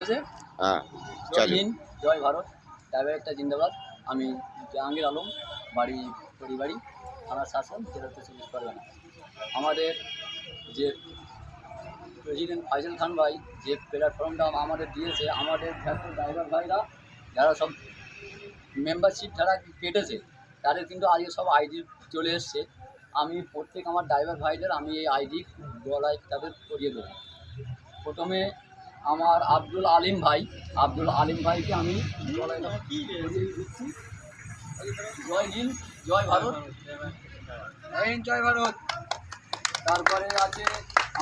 হ্যাঁ জয় হিন্দ জয় ভারত। ড্রাইভার একটা জিন্দাবাদ। আমি জাহাঙ্গীর আলম বাড়ি পরিবাড়ি থানার শাসন জেলা চব্বিশ পরগনা আমাদের যে প্রেসিডেন্ট ফাইজল খান ভাই যে প্ল্যাটফর্মটা আমাদের দিয়েছে আমাদের ড্রাইভার ভাইরা যারা সব মেম্বারশিপ যারা কেটেছে তাদের কিন্তু আজকে সব আইডি চলে এসছে। আমি প্রত্যেক আমার ড্রাইভার ভাইদের আমি এই আইডি গলায় তাদের করিয়ে দেবো। প্রথমে আমার আব্দুল আলিম ভাই। আব্দুল আলিম ভাইকে আমি। জয় হিন্দ জয় ভারত। জয় হিন্দ জয় ভারত। তারপরে আছে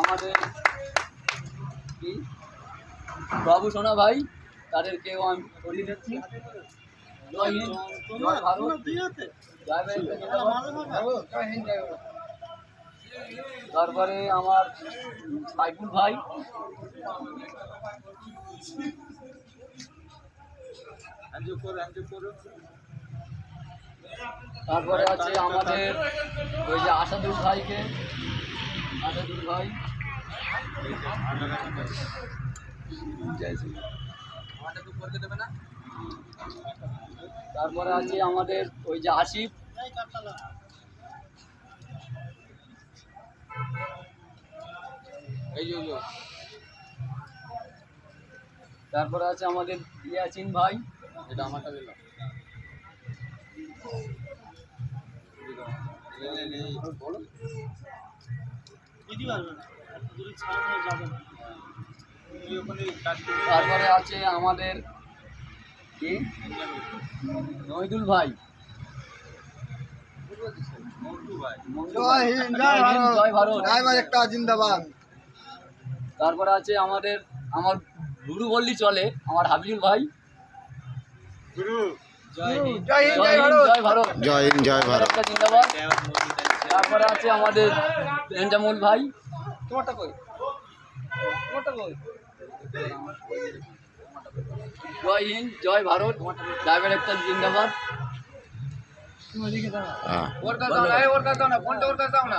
আমাদের কি? বাবু সোনা ভাই তাদেরকেও আমি দিচ্ছি। জয় হিন্দ জয় ভারত। জয় হিন্দ জয় ভারত। তারপরে আমার সাইফুল ভাই। তারপরে আছে আমাদের ওই যে আসাদুল ভাইকে। আসাদুল ভাই। তারপরে আছে আমাদের ওই যে আসিফ। তারপরে আছে আমাদের ইয়াচিন ভাই। এটা আমারটা দিলাম বলো তারপরে আছে আমাদের কি? নহিদুল ভাই। জয় হিন্দ জয় ভারত। জয় ভারত একটা জিন্দাবাদ। তারপরে আছে আমাদের আমার গুরু বললি চলে আমার হাবিজুল ভাই। জয় হিন্দ। জয় হিন্দ, জয় ভারত। জয় হিন্দ জয় ভারত। জিন্দাবাদ। তারপরে আছে আমাদের এনজামুল ভাই। তোমারটা কই? তোমারটা কই? জয় হিন্দ জয় ভারত। ড্রাইভার একটা জিন্দাবাদ। হ্যাঁ। ওর কাছে ওর কাছে না ফোনটা ওর কাছে না।